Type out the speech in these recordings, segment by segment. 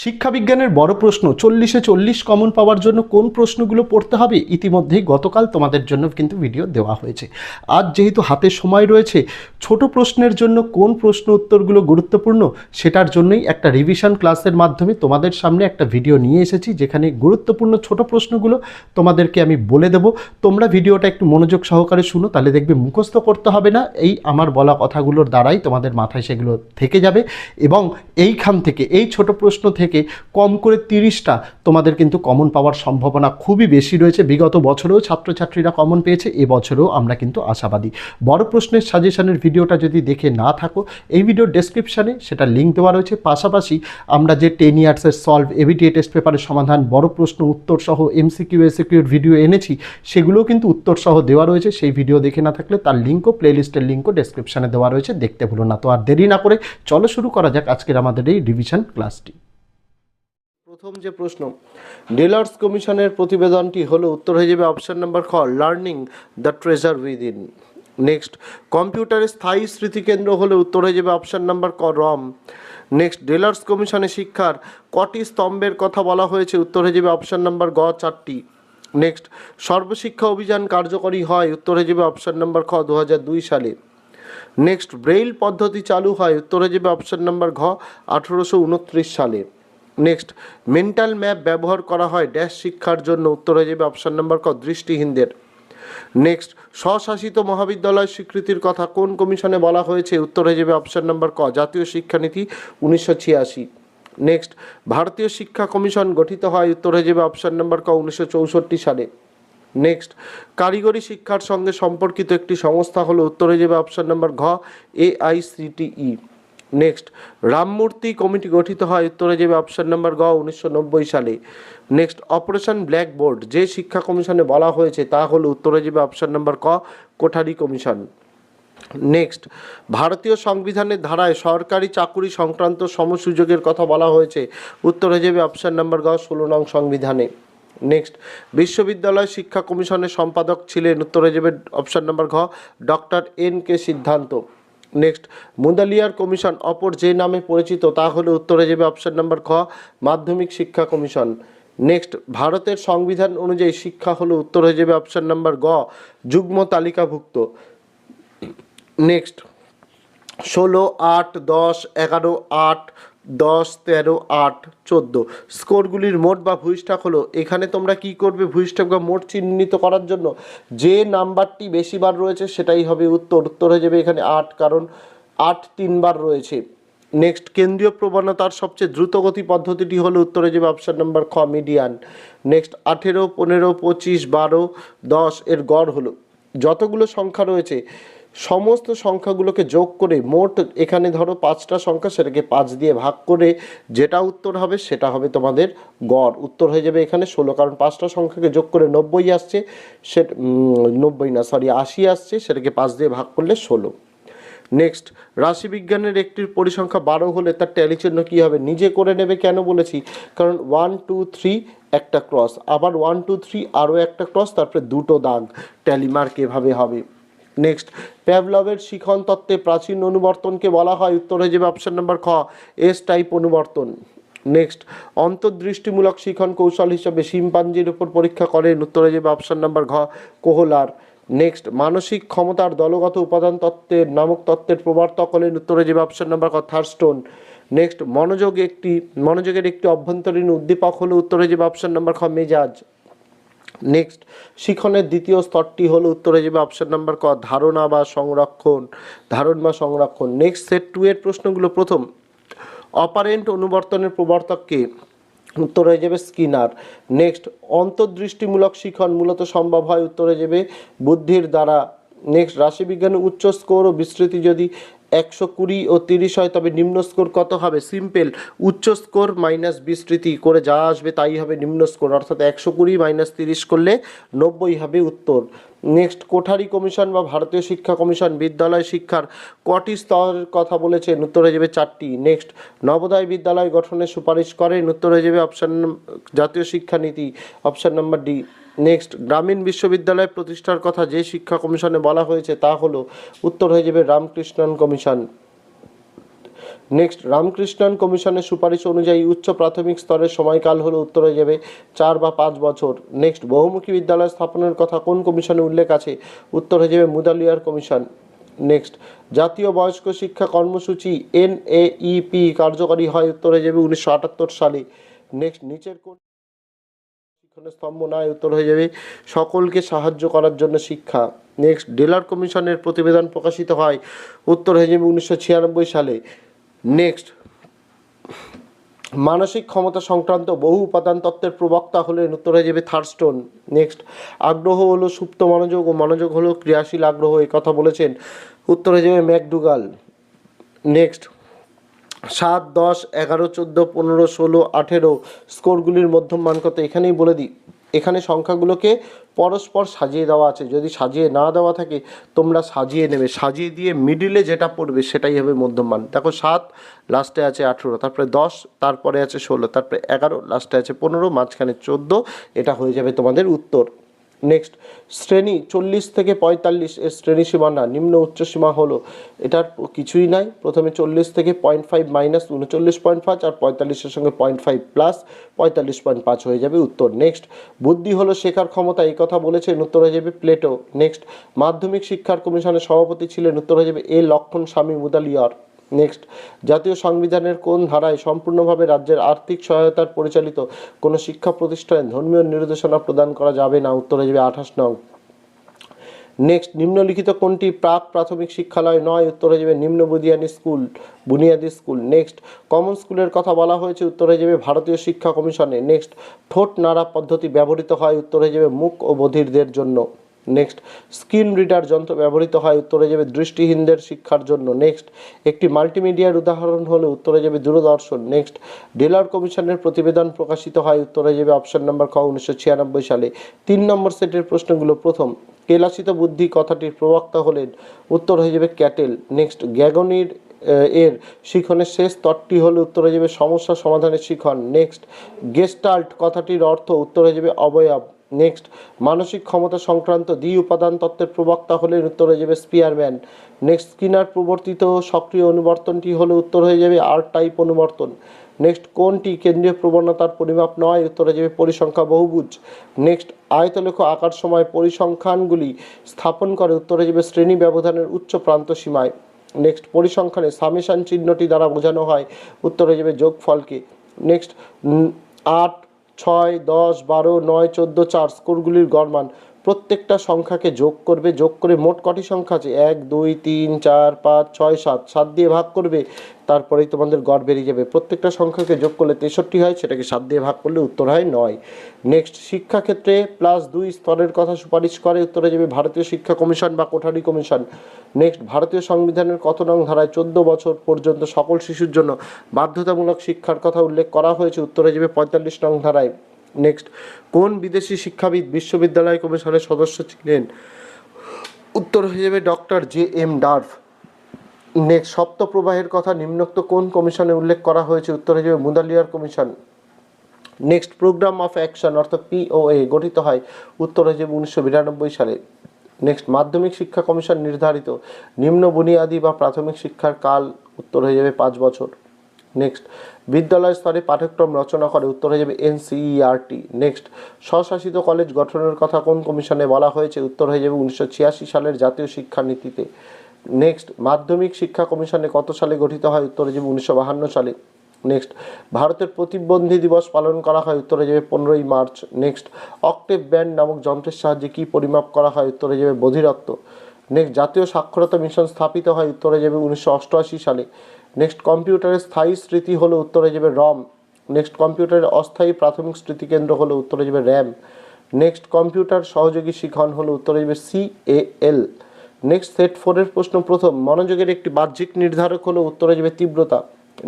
শিক্ষাবিজ্ঞানের বড় প্রশ্ন, চল্লিশে চল্লিশ কমন পাওয়ার জন্য কোন প্রশ্নগুলো পড়তে হবে? ইতিমধ্যেই গতকাল তোমাদের জন্য কিন্তু ভিডিও দেওয়া হয়েছে। আজ যেহেতু হাতে সময় রয়েছে, ছোট প্রশ্নের জন্য কোন প্রশ্ন উত্তরগুলো গুরুত্বপূর্ণ সেটার জন্যই একটা রিভিশন ক্লাসের মাধ্যমে তোমাদের সামনে একটা ভিডিও নিয়ে এসেছি, যেখানে গুরুত্বপূর্ণ ছোট প্রশ্নগুলো তোমাদেরকে আমি বলে দেব। তোমরা ভিডিওটা একটু মনোযোগ সহকারে শুনো, তাহলে দেখবে মুখস্থ করতে হবে না। এই আমার বলা কথাগুলোর দ্বারাই তোমাদের মাথায় সেগুলো থেকে যাবে এবং এইখান থেকে, এই ছোট প্রশ্ন থেকে কম করে তিরিশটা তোমাদের কিন্তু কমন পাওয়ার সম্ভাবনা খুবই বেশি রয়েছে। বিগত বছরেও ছাত্রছাত্রীরা কমন পেয়েছে এবছরেও আমরা কিন্তু আশাবাদী। বড় প্রশ্নের সাজেশনের ভিডিওটা যদি দেখে না থাকো, এই ভিডিওর ডেসক্রিপশানে সেটা লিঙ্ক দেওয়া রয়েছে। পাশাপাশি আমরা যে টেন ইয়ার্সের সলভ এবিটিএ টেস্ট পেপারের সমাধান, বড় প্রশ্ন, উত্তর সহ এমসিকিউ এসিকিউর ভিডিও এনেছি, সেগুলোও কিন্তু উত্তর সহ দেওয়া রয়েছে। সেই ভিডিও দেখে না থাকলে তার লিঙ্কও প্লেলিস্টের লিঙ্কও ডেসক্রিপশানে দেওয়া রয়েছে। দেখতে ভুলো না তো আর দেরি না করে চলো শুরু করা যাক আজকের আমাদের এই রিভিশন ক্লাসটি প্রথম যে প্রশ্ন, ডিলার্স কমিশনের প্রতিবেদনটি হলো উত্তর হয়ে যাবে অপশন নাম্বার খ, learning the treasure within. Next কম্পিউটারের স্থায়ী স্মৃতিকেন্দ্র হলে উত্তর হয়ে যাবে অপশান নাম্বার ক, রম। নেক্সট, ডিলার্স কমিশনে শিক্ষার কটি স্তম্ভের কথা বলা হয়েছে, উত্তর হয়ে যাবে অপশান নাম্বার গ, চারটি। নেক্সট, সর্বশিক্ষা অভিযান কার্যকরী হয়, উত্তর হয়ে যাবে অপশান নাম্বার খ দু সালে। নেক্সট, ব্রেইল পদ্ধতি চালু হয়, উত্তর হয়ে যাবে অপশান নাম্বার ঘ আঠেরোশো উনত্রিশ সালে। নেক্সট মেন্টাল ম্যাপ ব্যবহার করা হয় ড্যাশ শিক্ষার জন্য। উত্তর হয়ে যাবে অপশান নাম্বার ক দৃষ্টিহীনদের নেক্সট স্বশাসিত মহাবিদ্যালয় স্বীকৃতির কথা কোন কমিশনে বলা হয়েছে? উত্তর হয়ে যাবে অপশান নম্বর ক, জাতীয় শিক্ষানীতি, উনিশশো ছিয়াশি। নেক্সট ভারতীয় শিক্ষা কমিশন গঠিত হয়, উত্তর হয়ে যাবে অপশান নাম্বার ক, উনিশশো চৌষট্টি সালে। নেক্সট কারিগরি শিক্ষার সঙ্গে সম্পর্কিত একটি সংস্থা হলো, উত্তর হয়ে যাবে অপশান নাম্বার ঘ এআইসিটিই নেক্সট রামমূর্তি কমিটি গঠিত হয় উত্তরে যাবে অপশন নাম্বার গ উনিশশো নব্বই সালে। নেক্সট অপারেশন ব্ল্যাকবোর্ড যে শিক্ষা কমিশনে বলা হয়েছে তা হলো উত্তরে যাবে অপশন নাম্বার ক, কোঠারি কমিশন। নেক্সট ভারতীয় সংবিধানের ধারায় সরকারি চাকুরি সংক্রান্ত সমসুযোগের কথা বলা হয়েছে, উত্তরে যাবে অপশন নাম্বার গ ষোলো নং সংবিধানে। নেক্সট বিশ্ববিদ্যালয় শিক্ষা কমিশনের সম্পাদক ছিলেন, উত্তরে যাবে অপশন নাম্বার ঘ ডক্টর এন কে সিদ্ধান্ত নেক্সট মুদালিয়ার কমিশন অপর যে নামে পরিচিত, তা হলো উত্তরে যাবে অপশন নাম্বার খ, মাধ্যমিক শিক্ষা কমিশন। নেক্সট, ভারতের সংবিধান অনুযায়ী শিক্ষা হলো উত্তর হয়ে যাবে অপশান নাম্বার গ, যুগ্ম তালিকাভুক্ত। নেক্সট, ষোলো আট দশ এগারো আট দশ, তেরো, আট, চোদ্দ। স্কোরগুলির মোট বা ভূইষ্ঠাক হলো, এখানে তোমরা কি করবে? ভূইষ্ঠাক বা মোট চিহ্নিত করার জন্য যে নাম্বারটি বেশিবার রয়েছে সেটাই হবে উত্তর। উত্তর হয়ে যাবে এখানে আট, কারণ আট তিনবার রয়েছে। নেক্সট, কেন্দ্রীয় প্রবণতার সবচেয়ে দ্রুতগতি পদ্ধতিটি হলো, উত্তরে যাবে অপশন নাম্বার খ, মিডিয়ান। নেক্সট, আঠেরো, পনেরো, পঁচিশ, বারো, দশ এর গড় হলো। যতগুলো সংখ্যা রয়েছে সমস্ত সংখ্যাগুলোকে যোগ করে মোট এখানে ধরো পাঁচটা সংখ্যা সেটাকে পাঁচ দিয়ে ভাগ করে যেটা উত্তর হবে সেটা হবে তোমাদের গড়। উত্তর হয়ে যাবে এখানে ষোলো, কারণ পাঁচটা সংখ্যাকে যোগ করে নব্বই আসছে সে নব্বই না সরি আশি আসছে, সেটাকে পাঁচ দিয়ে ভাগ করলে ষোলো। নেক্সট রাশিবিজ্ঞানের একটির পরিসংখ্যা বারো হলে তার ট্যালি চিহ্ন কী হবে? নিজে করে নেবে কেন বলেছি? কারণ ওয়ান টু থ্রি একটা ক্রস আবার ওয়ান টু থ্রি আরও একটা ক্রস তারপরে দুটো দাগ। ট্যালি মার্ক এভাবে হবে। নেক্সট। প্যাভলভের শিখন তত্ত্বে প্রাচীন অনুবর্তনকে বলা হয়। উত্তর হয়ে যাবে অপশন নাম্বার খ, এস টাইপ অনুবর্তন। নেক্সট, অন্তর্দৃষ্টিমূলক শিখন কৌশল হিসাবে শিম্পাঞ্জির উপর পরীক্ষা করেন। উত্তর হয়ে যাবে অপশন নাম্বার ঘ, কোহলার। নেক্সট, মানসিক ক্ষমতার দলগত উপাদান তত্ত্বের নামক তত্ত্বের প্রবর্তক হলেন। উত্তরে যাবে অপশন নাম্বার ক, থার্স্টোন। নেক্সট, মনোযোগ একটি, মনোযোগের একটি অভ্যন্তরীণ উদ্দীপক হলো। উত্তরে যাবে অপশন নাম্বার খ, মেজাজ। নেক্সট শিখনের দ্বিতীয় স্তরটি হলো উত্তরে যাবে অপশন নাম্বার ক, ধারণা বা সংরক্ষণ। ধারণ বা সংরক্ষণ। নেক্সট সেট টু এর প্রশ্নগুলো প্রথম। অপারেন্ট অনুবর্তনের প্রবর্তককে উত্তর হয়ে যাবে স্কিনার। নেক্সট অন্তর্দৃষ্টিমূলক শিখন মূলত সম্ভব হয় উত্তরে যাবে বুদ্ধির দ্বারা। নেক্সট রাশিবিজ্ঞানে উচ্চ স্কোর ও বিস্তৃতি যদি একশো কুড়ি ও তিরিশ হয়, তবে নিম্ন স্কোর কত হবে? সিম্পল, উচ্চ স্কোর মাইনাস বিস্তৃতি করে যা আসবে তাই হবে নিম্ন স্কোর। অর্থাৎ একশো কুড়ি মাইনাস তিরিশ করলে নব্বই হবে উত্তর। নেক্সট কোঠারি কমিশন বা ভারতীয় শিক্ষা কমিশন বিদ্যালয় শিক্ষার কটি স্তরের কথা বলেছেন? উত্তর হয়ে যাবে চারটি। নেক্সট নবোদয় বিদ্যালয় গঠনের সুপারিশ করেন উত্তর হয়ে যাবে অপশান জাতীয় শিক্ষানীতি অপশান নাম্বার ডি নেক্সট গ্রামীণ বিশ্ববিদ্যালয় প্রতিষ্ঠার কথা যে শিক্ষা কমিশনে বলা হয়েছে তা হলো, উত্তর হয়ে যাবে রামকৃষ্ণন কমিশন নেক্সট রামকৃষ্ণন কমিশনের সুপারিশ অনুযায়ী উচ্চ প্রাথমিক স্তরের সময়কাল হলো উত্তর হয়ে যাবে চার বা পাঁচ বছর। নেক্সট বহুমুখী বিদ্যালয় স্থাপনের কথা কোন কমিশনে উল্লেখ আছে? উত্তর হয়ে যাবে মুদালিয়ার কমিশন। নেক্সট জাতীয় বয়স্ক শিক্ষা কর্মসূচি এন কার্যকরী হয় উত্তর হয়ে যাবে উনিশশো আটাত্তর সালে। নেক্সট নিচের কোন স্তম্ভ নয় উত্তর হয়ে যাবে সকলকে সাহায্য করার জন্য শিক্ষা। নেক্সট ডেলার কমিশনের প্রতিবেদন প্রকাশিত হয় উত্তর হয়ে যাবে উনিশশো ছিয়ানব্বই সালে। নেক্সট মানসিক ক্ষমতা সংক্রান্ত বহু উপাদান তত্ত্বের প্রবক্তা হলেন উত্তর হয়ে যাবে থার্স্টোন নেক্সট আগ্রহ হলো সুপ্ত মনোযোগ ও মনোযোগ হলো ক্রিয়াশীল আগ্রহ, এই কথা বলেছেন উত্তর হয়ে যাবে ম্যাকডুগাল। নেক্সট সাত, দশ, এগারো, চোদ্দ, পনেরো, ষোলো, আঠেরো স্কোরগুলির মধ্যম মান কত? এখানেই বলে দিই। এখানে সংখ্যাগুলোকে পরস্পর সাজিয়ে দেওয়া আছে। যদি সাজিয়ে না দেওয়া থাকে, তোমরা সাজিয়ে নেবে। সাজিয়ে দিয়ে মিডিলে যেটা পড়বে, সেটাই হবে মধ্যম মান দেখো সাত লাস্টে আছে আঠেরো, তারপরে দশ, তারপরে আছে ষোলো, তারপরে এগারো লাস্টে আছে পনেরো, মাঝখানে চোদ্দ, এটা হয়ে যাবে তোমাদের উত্তর। নেক্সট শ্রেণি চল্লিশ থেকে পঁয়তাল্লিশ এর শ্রেণি সীমানা, নিম্ন উচ্চ সীমা হলো, এটার কিছুই নাই। প্রথমে চল্লিশ থেকে পয়েন্ট ফাইভ মাইনাস উনচল্লিশ পয়েন্ট পাঁচ আর পঁয়তাল্লিশের সঙ্গে পয়েন্ট ফাইভ প্লাস পঁয়তাল্লিশ পয়েন্ট পাঁচ হয়ে যাবে উত্তর। নেক্সট বুদ্ধি হলো শেখার ক্ষমতা, এই কথা বলেছেন, উত্তর হয়ে যাবে প্লেটো নেক্সট মাধ্যমিক শিক্ষার কমিশনের সভাপতি ছিলেন, উত্তর হয়ে যাবে এ লক্ষণ স্বামী মুদালিয়ার। নেক্সট জাতীয় সংবিধানের কোন ধারায় সম্পূর্ণভাবে রাজ্যের আর্থিক সহায়তার পরিচালিত কোনো শিক্ষা প্রতিষ্ঠানে ধর্মীয় নির্দেশনা প্রদান করা যাবে না? উত্তর যাবে আঠাশ নং। নেক্সট নিম্নলিখিত কোনটি প্রাক প্রাথমিক শিক্ষালয় নয়? উত্তর হয়ে যাবে নিম্ন বুনিয়াদী স্কুল বুনিয়াদী স্কুল। নেক্সট কমন স্কুলের কথা বলা হয়েছে। উত্তর হয়ে যাবে ভারতীয় শিক্ষা কমিশনে। নেক্সট ঠোঁট নাড়া পদ্ধতি ব্যবহৃত হয়। উত্তর হয়ে যাবে মুখ ও বধিরদের জন্য। নেক্সট স্ক্রিন রিডার যন্ত্র ব্যবহৃত হয়, উত্তরে যাবে দৃষ্টিহীনদের শিক্ষার জন্য। নেক্সট একটি মাল্টিমিডিয়ার উদাহরণ হলে, উত্তরে যাবে দূরদর্শন। নেক্সট ডেলার কমিশনের প্রতিবেদন প্রকাশিত হয়, উত্তরে যাবে অপশন নম্বর খ উনিশশো সালে। তিন নম্বর সেটের প্রশ্নগুলো প্রথম, কেলাসিত বুদ্ধি কথাটির প্রবক্তা হলেন, উত্তর হয়ে যাবে ক্যাটেল। নেক্সট গ্যাগনির এর শিখনের শেষ স্তরটি হলো, উত্তরে যাবে সমস্যা সমাধানের শিখন। নেক্সট গেস্টাল্ট কথাটির অর্থ, উত্তরে যাবে অবয়ব। মানসিক ক্ষমতা সংক্রান্ত দ্বি উপাদান তত্ত্বের প্রবক্তা হলেন উত্তর হয়ে যাবে স্পিয়ারম্যান নেক্সট স্কিনার প্রবর্তিত সক্রিয় অনুবর্তনটি হলো উত্তর হয়ে যাবে আর টাইপ অনুবর্তন। নেক্সট কোনটি কেন্দ্রীয় প্রবণতার পরিমাপ নয়, উত্তর হয়ে যাবে পরিসংখ্যা বহুভুজ। নেক্সট আয়তলেখ আকার সময় পরিসংখ্যানগুলি স্থাপন করে, উত্তর হয়ে যাবে শ্রেণি ব্যবধানের উচ্চ প্রান্ত সীমায়। নেক্সট পরিসংখ্যানে সামেশান চিহ্নটি দ্বারা বোঝানো হয়, উত্তর হয়ে যাবে যোগফলকে। নেক্সট আট ছয় দশ বারো নয় চোদ্দ চার স্কোরগুলির গড়মান। প্রত্যেকটা সংখ্যাকে যোগ করবে, যোগ করে মোট কটি সংখ্যা আছে? এক, দুই, তিন, চার, পাঁচ, ছয়, সাত। সাত দিয়ে ভাগ করবে, তারপরেই তোমাদের গড় বেরিয়ে যাবে। প্রত্যেকটা সংখ্যাকে যোগ করলে তেষট্টি হয়, সেটাকে সাত দিয়ে ভাগ করলে উত্তর হয় নয়। নেক্সট শিক্ষাক্ষেত্রে প্লাস দুই স্তরের কথা সুপারিশ করে, উত্তরে যাবে ভারতীয় শিক্ষা কমিশন বা কোঠারি কমিশন। নেক্সট ভারতীয় সংবিধানের কত নং ধারায় চোদ্দ বছর পর্যন্ত সকল শিশুর জন্য বাধ্যতামূলক শিক্ষার কথা উল্লেখ করা হয়েছে, উত্তরে যাবে পঁয়তাল্লিশ নং ধারায়। নেক্সট কোন বিদেশি শিক্ষাবিদ বিশ্ববিদ্যালয় কমিশনের সদস্য ছিলেন? উত্তর হয়ে যাবে ডক্টর জে এম ডার্ভ নেক্সট সপ্ত প্রবাহের কথা নিম্নোক্ত কোন কমিশনে উল্লেখ করা হয়েছে? উত্তর হয়ে যাবে Mudaliar commission. Next program of action অর্থাৎ পিওএ গঠিত হয় উত্তর হয়ে যাবে উনিশশো বিরানব্বই সালে। নেক্সট মাধ্যমিক শিক্ষা কমিশন নির্ধারিত নিম্ন বুনিয়াদী বা প্রাথমিক শিক্ষার কাল উত্তর হয়ে যাবে পাঁচ বছর। নেক্সট বিদ্যালয় স্তরে পাঠ্যক্রম রচনা করে, উত্তর হয়ে যাবে এনসিইআরটি নেক্সট স্বশাসিত কলেজ গঠনের কথা কোন কমিশনে বলা হয়েছে? উত্তর হয়ে যাবে উনিশশো ছিয়াশি সালের জাতীয় শিক্ষানীতিতে। নেক্সট মাধ্যমিক শিক্ষা কমিশনে কত সালে গঠিত হয়? উত্তর হয়ে যাবে উনিশশো সালে। নেক্সট ভারতের প্রতিবন্ধী দিবস পালন করা হয়? উত্তরে যাবে পনেরোই মার্চ। নেক্সট অক্টেভ ব্যান্ড নামক যন্ত্রের সাহায্যে কী পরিমাপ করা হয়? উত্তরে যাবে বধিরত্ব। নেক্সট জাতীয় সাক্ষরতা মিশন স্থাপিত হয়? উত্তরে যাবে উনিশশো অষ্টআশি সালে। নেক্সট কম্পিউটারের স্থায়ী স্মৃতি হলো উত্তরে যাবে রম নেক্সট কম্পিউটারের অস্থায়ী প্রাথমিক স্মৃতিকেন্দ্র হলো উত্তরে যাবে র্যাম নেক্সট কম্পিউটার সহযোগী শিখন হলো উত্তরে যাবে C A L next set ফোরের প্রশ্ন প্রথম। মনোযোগের একটি বাহ্যিক নির্ধারক হলো উত্তরে যাবে তীব্রতা।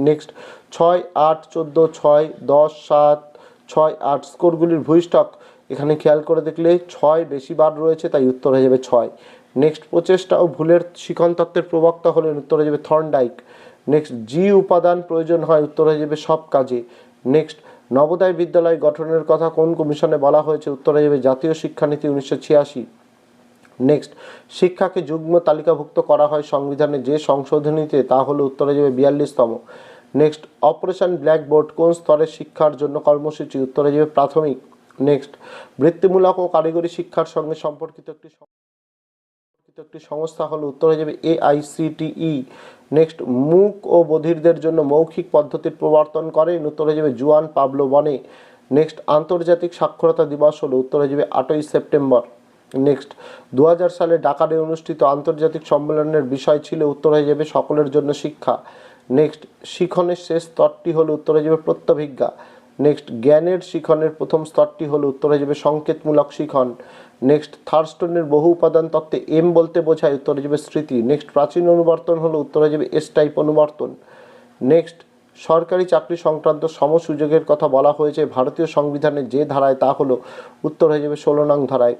নেক্সট ছয়, আট, চোদ্দ, ছয়, দশ, সাত, ছয়, আট স্কোরগুলির ভূইষ্ঠক এখানে খেয়াল করে দেখলে ছয় বেশি বার রয়েছে, তাই উত্তর হয়ে যাবে ছয়। নেক্সট প্রচেষ্টা ও ভুলের শিখন তত্ত্বের প্রবক্তা হলেন উত্তর হয়ে যাবে থর্নডাইক নেক্সট জি উপাদান প্রয়োজন হয়, উত্তর হয়ে যাবে সব কাজে। নেক্সট নবোদয় বিদ্যালয় গঠনের কথা কোন কমিশনে বলা হয়েছে, উত্তর হয়ে যাবে জাতীয় শিক্ষানীতি উনিশশো ছিয়াশি। নেক্সট শিক্ষাকে যুগ্ম তালিকাভুক্ত করা হয় সংবিধানে যে সংশোধনীতে, তা হলো উত্তরে যাবে বিয়াল্লিশতম। নেক্সট অপারেশন ব্ল্যাকবোর্ড কোন স্তরের শিক্ষার জন্য কর্মসূচি, উত্তরে যাবে প্রাথমিক। নেক্সট বৃত্তিমূলক ও কারিগরি শিক্ষার সঙ্গে সম্পর্কিত একটি একটি সংস্থা হলো উত্তর হয়ে যাবে এআইসিটিই। নেক্সট মূক ও বধিরদের জন্য মৌখিক পদ্ধতির প্রবর্তন করেন হয়ে যাবে জুয়ান পাবলো বনে। নেক্সট আন্তর্জাতিক সাক্ষরতা দিবস হলো উত্তর হয়ে যাবে আটই সেপ্টেম্বর। নেক্সট দু হাজার সালে ডাকারে অনুষ্ঠিত আন্তর্জাতিক সম্মেলনের বিষয় ছিল উত্তর হয়ে যাবে সকলের জন্য শিক্ষা। নেক্সট শিখনের শেষ স্তরটি হলো উত্তরে যাবে প্রত্যভিজ্ঞা নেক্সট জ্ঞানের শিখনের প্রথম স্তরটি হলো উত্তর হয়ে যাবে সংকেতমূলক শিখন। নেক্সট থার্স্টনের বহু উপাদান তত্ত্বে এম বলতে বোঝায় উত্তরে যাবে স্মৃতি। নেক্সট প্রাচীন অনুবর্তন হলো উত্তরে যাবে এস টাইপ অনুবর্তন। নেক্সট সরকারি চাকরি সংক্রান্ত সমসুযোগের কথা বলা হয়েছে ভারতীয় সংবিধানের যে ধারায় তা হলো উত্তর হয়ে যাবে ষোলো নং ধারায়।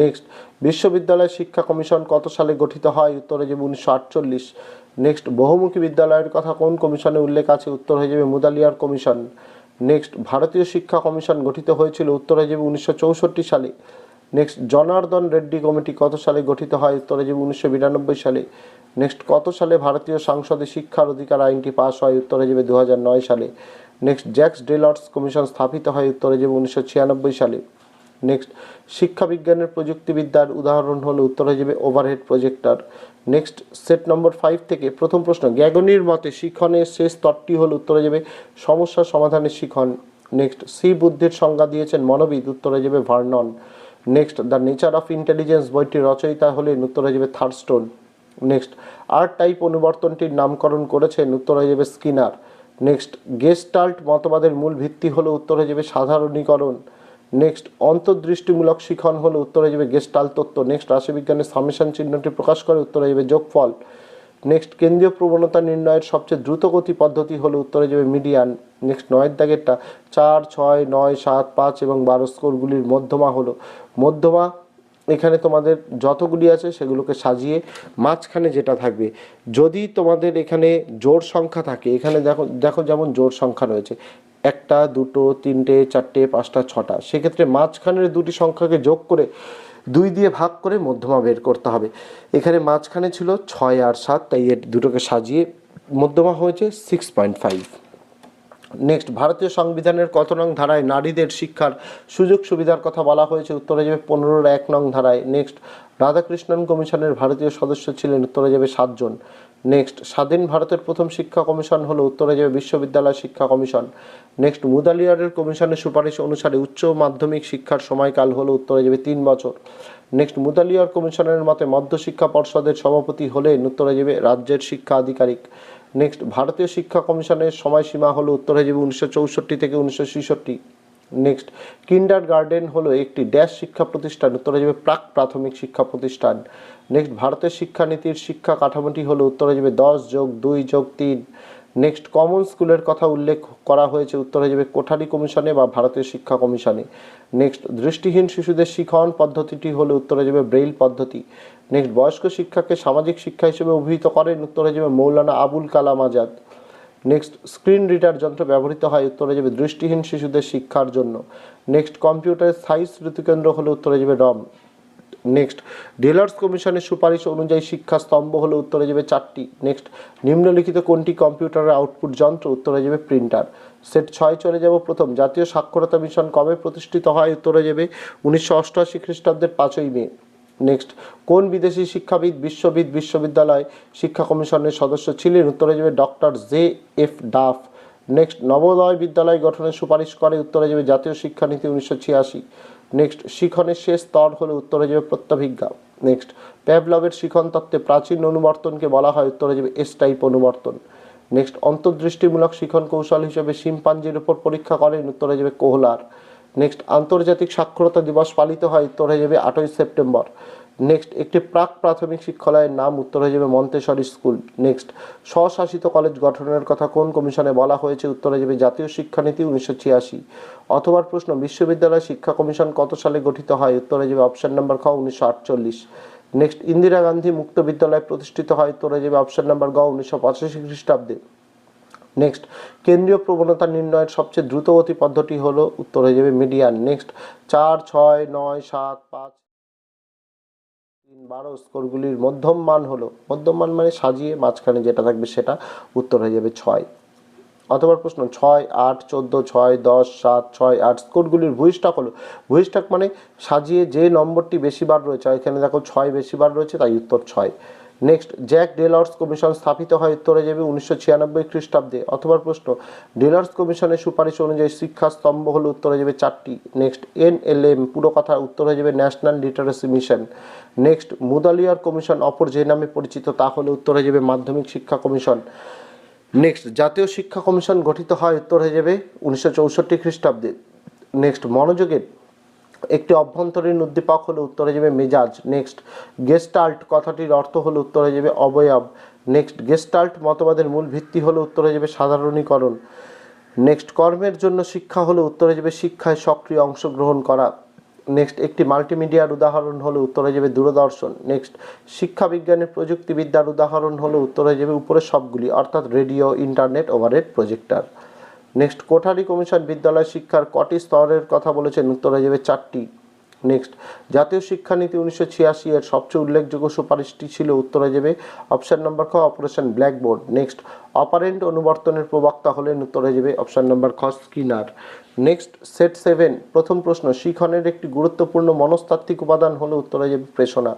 নেক্সট বিশ্ববিদ্যালয় শিক্ষা কমিশন কত সালে গঠিত হয়? উত্তর হয়ে যাবে উনিশশো আটচল্লিশ। নেক্সট বহুমুখী বিদ্যালয়ের কথা কোন কমিশনে উল্লেখ আছে? উত্তর হয়ে যাবে মুদালিয়ার কমিশন। নেক্সট ভারতীয় শিক্ষা কমিশন গঠিত হয়েছিল উত্তর হয়ে যাবে উনিশশো চৌষট্টি সালে। নেক্সট জনার্দন রেড্ডি কমিটি কত সালে গঠিত হয়? উত্তরে যাবে উনিশশো বিরানব্বই সালে। নেক্সট কত সালে ভারতীয় সংসদে শিক্ষার অধিকার আইনটি পাস হয়? উত্তরে যাবে দু নয় সালে। নেক্সট জ্যাক্স ডেলর্স কমিশন স্থাপিত হয়? উত্তরে যাবে উনিশশো ছিয়ানব্বই সালে। নেক্সট শিক্ষা বিজ্ঞানের প্রযুক্তিবিদ্যার উদাহরণ হলো উত্তরে যাবে overhead projector next set number five থেকে প্রথম প্রশ্ন, গ্যাগনির মতে শিখনের শেষ স্তরটি হলো উত্তরে যাবে সমস্যা সমাধানের শিখন। নেক্সট সি বুদ্ধির সংজ্ঞা দিয়েছেন মনোবিদ, উত্তরে যাবে Vernon. Next the nature of intelligence বইটির রচয়িতা হলেন উত্তরে যাবে থার্ডস্টোন নেক্সট আর্ট টাইপ অনুবর্তনটির নামকরণ করেছেন উত্তরে যাবে স্কিনার। নেক্সট গেস্টাল্ট মতবাদের মূল ভিত্তি হলো উত্তরে যাবে সাধারণীকরণ। নেক্সট অন্তর্দৃষ্টিমূলক শিখন হলো উত্তরে যাবে গেস্টাল তত্ত্ব। নেক্সট রাশিবিজ্ঞানের সামেশন চিহ্নটি প্রকাশ করে উত্তরে যাবে যোগফল। নেক্সট কেন্দ্রীয় প্রবণতা নির্ণয়ের সবচেয়ে দ্রুতগতি পদ্ধতি হলো উত্তরে যাবে মিডিয়ান নেক্সট নয়ের দাগেরটা চার, ছয়, নয়, সাত, পাঁচ এবং বারো স্কোরগুলির মধ্যমা হলো। মধ্যমা, এখানে তোমাদের যতগুলি আছে সেগুলোকে সাজিয়ে মাঝখানে যেটা থাকবে। যদি তোমাদের এখানে জোর সংখ্যা থাকে, এখানে দেখো দেখো যেমন জোর সংখ্যা রয়েছে। একটা, দুটো, তিনটে, চারটে, পাঁচটা, ছটা। সেক্ষেত্রে মাঝখানের দুটি সংখ্যাকে যোগ করে দুই দিয়ে ভাগ করে মধ্যমা বের করতে হবে। এখানে মাঝখানে ছিল ছয় আর সাত, তাই এর দুটোকে সাজিয়ে মধ্যমা হয়েছে সিক্স পয়েন্ট ফাইভ নেক্সট ভারতীয় সংবিধানের কত নং ধারায় নারীদের শিক্ষার সুযোগ সুবিধার কথা বলা হয়েছে, উত্তরে যাবে পনেরোর এক নং ধারায়। নেক্সট রাধাকৃষ্ণন কমিশনের ভারতীয় সদস্য ছিলেন উত্তরে যাবে সাতজন। নেক্সট, স্বাধীন ভারতের প্রথম শিক্ষা কমিশন হলো উত্তরে যাবে বিশ্ববিদ্যালয় শিক্ষা কমিশন। নেক্সট, মুদালিয়ারের কমিশনের সুপারিশ অনুসারে উচ্চ মাধ্যমিক শিক্ষার সময়কাল হলো উত্তরে যাবে তিন বছর। নেক্সট, মুদালিয়ার কমিশনের মতে মধ্যশিক্ষা পর্ষদের সভাপতি হলেন উত্তরে যাবে রাজ্যের শিক্ষা আধিকারিক। নেক্সট, ভারতীয় শিক্ষা কমিশনের সময়সীমা হলো উত্তরে যাবে উনিশশো চৌষট্টি থেকে উনিশশো ছেষট্টি। নেক্সট কিন্ডার গার্ডেন হলো একটি ড্যাশ শিক্ষা প্রতিষ্ঠান, উত্তরে যাবে প্রাক প্রাথমিক শিক্ষা প্রতিষ্ঠান। নেক্সট ভারতের শিক্ষানীতির শিক্ষা কাঠামোটি হলো উত্তরে যাবে দশ যোগ দুই যোগ তিন। নেক্সট কমন স্কুলের কথা উল্লেখ করা হয়েছে উত্তরে যাবে কোঠারি কমিশনে বা ভারতের শিক্ষা কমিশনে। নেক্সট দৃষ্টিহীন শিশুদের শিখন পদ্ধতিটি হলো উত্তরে যাবে ব্রেইল পদ্ধতি। নেক্সট বয়স্ক শিক্ষাকে সামাজিক শিক্ষা হিসেবে অভিহিত করেন উত্তরে যাবে Maulana Abul Kalam Azad. Next screen reader যন্ত্র ব্যবহৃত হয় উত্তরে যাবে দৃষ্টিহীন শিশুদের শিক্ষার জন্য। নেক্সট কম্পিউটারের স্থায়ী স্মৃতিকেন্দ্র হলো উত্তরে যাবে রম। নেক্সট ডিলার্স কমিশনের সুপারিশ অনুযায়ী শিক্ষা স্তম্ভ হলো উত্তরে যাবে চারটি। নেক্সট নিম্নলিখিত কোনটি কম্পিউটারের আউটপুট যন্ত্র? উত্তরে যাবে প্রিন্টার সেট ছয় চলে যাব প্রথম। জাতীয় সাক্ষরতা মিশন কবে প্রতিষ্ঠিত হয়? উত্তরে যাবে উনিশশো অষ্টআশি খ্রিস্টাব্দের পাঁচই মে। নেক্সট কোন বিদেশি শিক্ষাবিদ বিশ্ববিদ বিশ্ববিদ্যালয় শিক্ষা কমিশনের সদস্য ছিলেন? উত্তরে যাবে doctor J F Duff. Next Navodaya Vidyalaya গঠনের সুপারিশ করে, উত্তরে যাবে জাতীয় শিক্ষানীতি উনিশশো ছিয়াশি। নেক্সট শিখনের শেষ স্তর হলো, উত্তরে যাবে প্রত্যভিজ্ঞা নেক্সট প্যাভলভের শিখন তত্ত্বে প্রাচীন অনুবর্তনকে বলা হয়, উত্তরে যাবে এস টাইপ অনুবর্তন। নেক্সট অন্তর্দৃষ্টিমূলক শিখন কৌশল হিসেবে শিম্পাঞ্জির উপর পরীক্ষা করেন, উত্তরে যাবে কোহলার। নেক্সট আন্তর্জাতিক সাক্ষরতা দিবস পালিত হয়, উত্তর হয়ে যাবে আটই সেপ্টেম্বর। নেক্সট একটি প্রাক প্রাথমিক শিক্ষালয়ের নাম উত্তর হয়ে যাবে মন্তেশ্বরী স্কুল। নেক্সট স্বশাসিত কলেজ গঠনের কথা কোন কমিশনে বলা হয়েছে, উত্তরে যাবে জাতীয় শিক্ষানীতি উনিশশো ছিয়াশি। অথবার প্রশ্ন, বিশ্ববিদ্যালয় শিক্ষা কমিশন কত সালে গঠিত হয়, উত্তরে যাবে অপশান নাম্বার খ, উনিশশো আটচল্লিশ। নেক্সট ইন্দিরা গান্ধী মুক্ত বিদ্যালয় প্রতিষ্ঠিত হয়, উত্তর হয়ে যাবে অপশান নাম্বার গ, উনিশশো পঁচাশি খ্রিস্টাব্দে। নেক্সট কেন্দ্রীয় প্রবণতা নির্ণয়ের সবচেয়ে দ্রুতগতি পদ্ধতি হলো, উত্তর হয়ে যাবে মিডিয়ান। নেক্সট চার, ছয়, নয়, সাত, পাঁচ, তিন, বারো স্কোরগুলির মধ্যম মান হলো। মধ্যম মান মানে সাজিয়ে মাঝখানে যেটা থাকবে সেটা, উত্তর হয়ে যাবে ছয়। অথবা প্রশ্ন, ছয়, আট, চোদ্দ, ছয়, দশ, সাত, ছয়, আট স্কোরগুলির ভূইষ্টাক হলো। ভূইষ্টাক মানে সাজিয়ে যে নম্বরটি বেশিবার রয়েছে এখানে দেখো ছয় বেশিবার রয়েছে, তাই উত্তর ছয়। নেক্সট, জ্যাক ডেলার্স কমিশন স্থাপিত হয় উত্তরে যাবে উনিশশো ছিয়ানব্বই খ্রিস্টাব্দে। অথবা প্রশ্ন, ডেলার্স কমিশনের সুপারিশ অনুযায়ী শিক্ষা স্তম্ভ হলো উত্তরে যাবে চারটি। নেক্সট এন এল এম পুরো কথা উত্তর হয়ে যাবে national literacy mission. Next, Mudaliar commission অপর যে নামে পরিচিত, তা হলো উত্তর হয়ে যাবে মাধ্যমিক শিক্ষা কমিশন। নেক্সট, জাতীয় শিক্ষা কমিশন গঠিত হয় উত্তর হয়ে যাবে উনিশশো চৌষট্টি খ্রিস্টাব্দে। নেক্সট, মনোযোগের একটি অভ্যন্তরীণ উদ্দীপক হলো উত্তরে যাবে মেজাজ, নেক্সট গেস্টাল্ট, কথাটির অর্থ হলো উত্তরে যাবে অবয়ব, নেক্সট গেস্টাল্ট, মতবাদের মূল ভিত্তি হলো উত্তরে যাবে সাধারণীকরণ, নেক্সট কর্মের জন্য শিক্ষা হলো উত্তরে যাবে শিক্ষায় সক্রিয় অংশগ্রহণ করা, নেক্সট একটি মাল্টিমিডিয়ার উদাহরণ হলো উত্তরে যাবে দূরদর্শন, নেক্সট শিক্ষা বিজ্ঞানের প্রযুক্তিবিদ্যার উদাহরণ হলো উত্তরে যাবে উপরের সবগুলি, অর্থাৎ radio, internet, overhead, projector. Next Kothari commission বিদ্যালয় শিক্ষার কটি স্তরের কথা বলেছেন উত্তরে যাবে চারটি। নেক্সট জাতীয় শিক্ষানীতি উনিশশো ছিয়াশি এর সবচেয়ে উল্লেখযোগ্য সুপারিশটি ছিল উত্তরে যাবে অপশান নম্বর খ অপারেশন ব্ল্যাকবোর্ড নেক্সট অপারেন্ট অনুবর্তনের প্রবক্তা হলেন উত্তরে যাবে অপশান নম্বর খ স্কিনার নেক্সট সেট সেভেন প্রথম প্রশ্ন, শিখনের একটি গুরুত্বপূর্ণ মনস্তাত্ত্বিক উপাদান হলো উত্তরে যাবে প্রেষণা।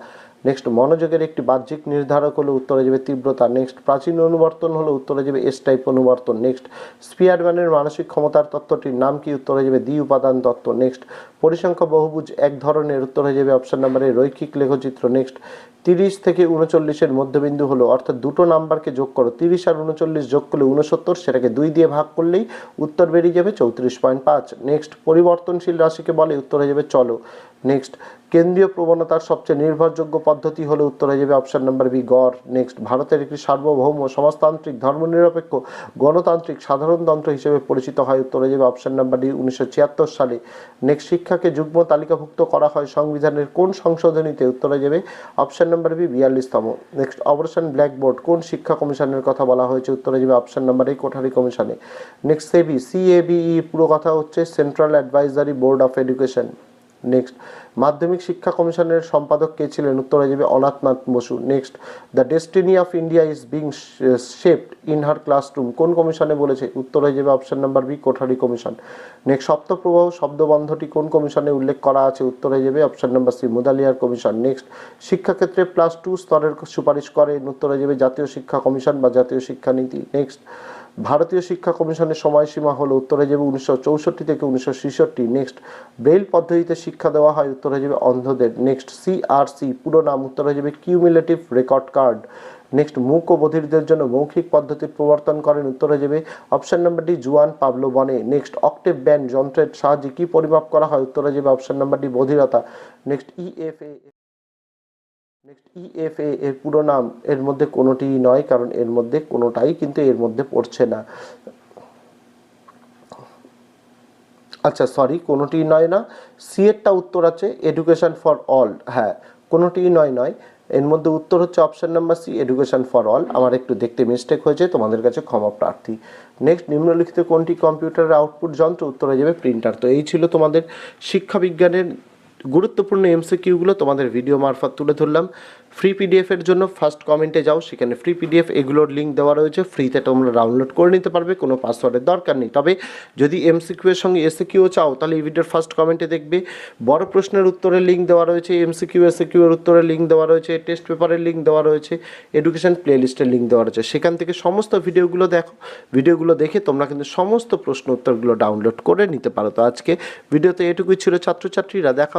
নেক্সট মনোযোগের একটি বাহ্যিক নির্ধারক হলো উত্তরে যাবে তীব্রতা। নেক্সট প্রাচীন অনুবর্তন হলো উত্তরে যাবে এস টাইপ অনুবর্তন। নেক্সট স্পিয়ারম্যানের মানসিক ক্ষমতার তত্ত্বটির নাম কি? উত্তরে যাবে দ্বি উপাদান তত্ত্ব। নেক্সট পরিসংখ্য বহুভুজ এক ধরনের। উত্তর হয়ে যাবে অপশন নাম্বারে রৈখিক লেখচিত্র। নেক্সট তিরিশ থেকে উনচল্লিশের মধ্যবিন্দু হলো, অর্থাৎ দুটো নাম্বারকে যোগ করো। তিরিশ আর উনচল্লিশ যোগ করলে উনসত্তর, সেটাকে দুই দিয়ে ভাগ করলেই উত্তর বেরিয়ে যাবে চৌত্রিশ পয়েন্ট পাঁচ। নেক্সট পরিবর্তনশীল রাশিকে বলে, উত্তর হয়ে যাবে চলো। নেক্সট কেন্দ্রীয় প্রবণতার সবচেয়ে নির্ভরযোগ্য পদ্ধতি হলো উত্তর হয়ে যাবে অপশন নাম্বার বি, গড়। নেক্সট ভারতের একটি সার্বভৌম সমাজতান্ত্রিক, ধর্মনিরপেক্ষ, গণতান্ত্রিক সাধারণতন্ত্র হিসেবে পরিচিত হয় উত্তর হয়ে যাবে অপশন নাম্বার ডি, উনিশশো ছিয়াত্তর সালে। নেক্সট শিক্ষাকে যুগ্ম তালিকাভুক্ত করা হয় সংবিধানের কোন সংশোধনীতে? উত্তর হয়ে যাবে অপশন নাম্বার বি, বিয়াল্লিশতম। নেক্সট অপারেশন ব্ল্যাকবোর্ড, কোন শিক্ষা কমিশনের কথা বলা হয়েছে? উত্তরে যাবে অপশন নাম্বার এই কোঠারি কমিশনে। নেক্সট সেবি সিএবিই পুরো কথা হচ্ছে central advisory board of education next মাধ্যমিক শিক্ষা কমিশনের সম্পাদক কে ছিলেন? উত্তরে যাবে Anathnath Basu. Next the destiny of India is being shaped in her classroom কোন কমিশনে বলেছে? উত্তর হয়ে যাবে option number B Kothari commission next সপ্তপ্রবাহ শব্দবন্ধটি কোন কমিশনে উল্লেখ করা আছে? উত্তর হয়ে যাবে option number C Mudaliar commission next শিক্ষাক্ষেত্রে প্লাস টু স্তরের সুপারিশ করে। উত্তর হয়ে যাবে জাতীয় শিক্ষা কমিশন বা জাতীয় শিক্ষানীতি নেক্সট ভারতীয় শিক্ষা কমিশনের সময়সীমা হলো উত্তরে যাবে উনিশশো চৌষট্টি থেকে উনিশশো ছেষট্টি। নেক্সট ব্রেল পদ্ধতিতে শিক্ষা দেওয়া হয় উত্তরে যাবে অন্ধদের। নেক্সট সিআরসি পুরো নাম উত্তরে যাবে কিউমুলেটিভ রেকর্ড কার্ড নেক্সট মূক ও বধিরদের জন্য মৌখিক পদ্ধতির প্রবর্তন করেন উত্তরে যাবে option number D Juan Pablo Bonet. Next octave band যন্ত্রের সাহায্যে কি পরিমাপ করা হয় উত্তরে যাবে অপশন নাম্বার ডি বধিরতা। নেক্সট ইএফএ নেক্সট ইএফএ এর পুরো নাম, এর মধ্যে কোনোটিই নয়, কারণ এর মধ্যে কোনোটাই কিন্তু এর মধ্যে পড়ছে না। আচ্ছা সরি কোনোটিই নয় না। সি এরটা উত্তর আছে এডুকেশন ফর অল হ্যাঁ কোনোটিই নয় নয়। এর মধ্যে উত্তর হচ্ছে option number C education for all আমার একটু দেখতে মিস্টেক হয়েছে, তোমাদের কাছে ক্ষমা প্রার্থী। নেক্সট নিম্নলিখিত কোনটি কম্পিউটারের আউটপুট যন্ত্র? উত্তর হয়ে যাবে প্রিন্টার তো এই ছিল তোমাদের শিক্ষা বিজ্ঞানের গুরুত্বপূর্ণ এমসিকিউগুলো তোমাদের ভিডিও মারফত তুলে ধরলাম। ফ্রি পিডিএফ এর জন্য ফার্স্ট কমেন্টে যাও, সেখানে ফ্রি পিডিএফ এগুলোর লিঙ্ক দেওয়া রয়েছে। ফ্রিতে তোমরা ডাউনলোড করে নিতে পারবে, কোনো পাসওয়ার্ডের দরকার নেই। তবে যদি এমসিকিউ এর সঙ্গে এসিকিউ চাও, তাহলে এই ভিডিওর ফার্স্ট কমেন্টে দেখবে। বড় প্রশ্নের উত্তরের লিঙ্ক দেওয়া রয়েছে এমসিকিউ এসিকিউ এর উত্তরের লিঙ্ক দেওয়া রয়েছে টেস্ট পেপারের লিঙ্ক দেওয়া রয়েছে এডুকেশন প্লেলিস্টের লিঙ্ক দেওয়া রয়েছে। সেখান থেকে সমস্ত ভিডিওগুলো দেখো। ভিডিওগুলো দেখে তোমরা কিন্তু সমস্ত প্রশ্ন উত্তরগুলো ডাউনলোড করে নিতে পারো। তো আজকে ভিডিওতে এটুকুই ছিল ছাত্রছাত্রীরা। দেখা